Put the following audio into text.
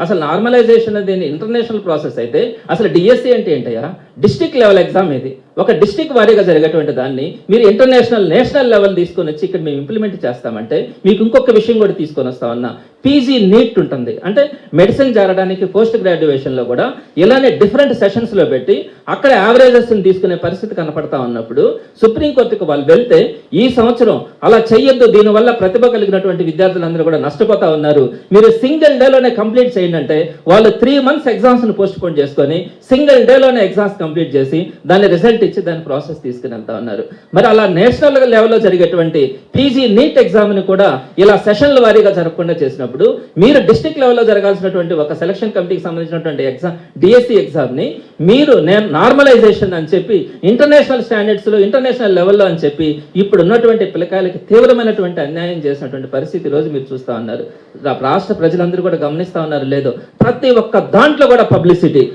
అసలు నార్మలైజేషన్ అనేది international process అయితే అసలు డిఎస్సి అంటే ఏంటయ్యా? డిస్టిక్ లెవెల్ ఎగ్జామ్ ఇది ఒక డిస్టిక్ వారీగా జరిగేటువంటి దాన్ని మీరు ఇంటర్నేషనల్ నేషనల్ లెవెల్ తీసుకొని వచ్చి ఇక్కడ మేము ఇంప్లిమెంట్ చేస్తామంటే మీకు ఇంకొక విషయం కూడా తీసుకొని వస్తామన్నా పీజీ నీట్ ఉంటుంది. అంటే మెడిసిన్ జరగడానికి పోస్ట్ గ్రాడ్యుయేషన్లో కూడా ఇలానే డిఫరెంట్ సెషన్స్లో పెట్టి అక్కడ యావరేజెస్ని తీసుకునే పరిస్థితి కనపడతా ఉన్నప్పుడు సుప్రీంకోర్టుకు వాళ్ళు వెళ్తే ఈ సంవత్సరం అలా చెయ్యొద్దు దీనివల్ల ప్రతిభ కలిగినటువంటి విద్యార్థులందరూ కూడా నష్టపోతా ఉన్నారు. మీరు సింగిల్ డేలోనే కంప్లీట్ చేయండి అంటే వాళ్ళు త్రీ మంత్స్ ఎగ్జామ్స్ను పోస్ట్ పోన్ చేసుకొని సింగిల్ డేలోనే ఎగ్జామ్స్ కంప్లీట్ చేసి దాని రిజల్ట్ ఇచ్చి దాని ప్రాసెస్ తీసుకుని వెళ్తా ఉన్నారు. మరి అలా నేషనల్ లెవెల్లో జరిగేటువంటి పీజీ నీట్ ఎగ్జామ్ని కూడా ఇలా సెషన్ల వారీగా జరగకుండా చేసినప్పుడు మీరు డిస్ట్రిక్ట్ లెవెల్లో జరగాల్సినటువంటి ఒక సెలక్షన్ కమిటీకి సంబంధించినటువంటి ఎగ్జామ్ డిఎస్సి ఎగ్జామ్ని మీరు నార్మలైజేషన్ అని చెప్పి ఇంటర్నేషనల్ స్టాండర్డ్స్లో ఇంటర్నేషనల్ లెవెల్లో అని చెప్పి ఇప్పుడు ఉన్నటువంటి పిల్లకాయలకి తీవ్రమైనటువంటి అన్యాయం చేసినటువంటి పరిస్థితి రోజు మీరు చూస్తా ఉన్నారు. రా- రాష్ట్ర ప్రజలందరూ కూడా గమనిస్తా ఉన్నారు. లేదో ప్రతి ఒక్క దాంట్లో కూడా పబ్లిసిటీ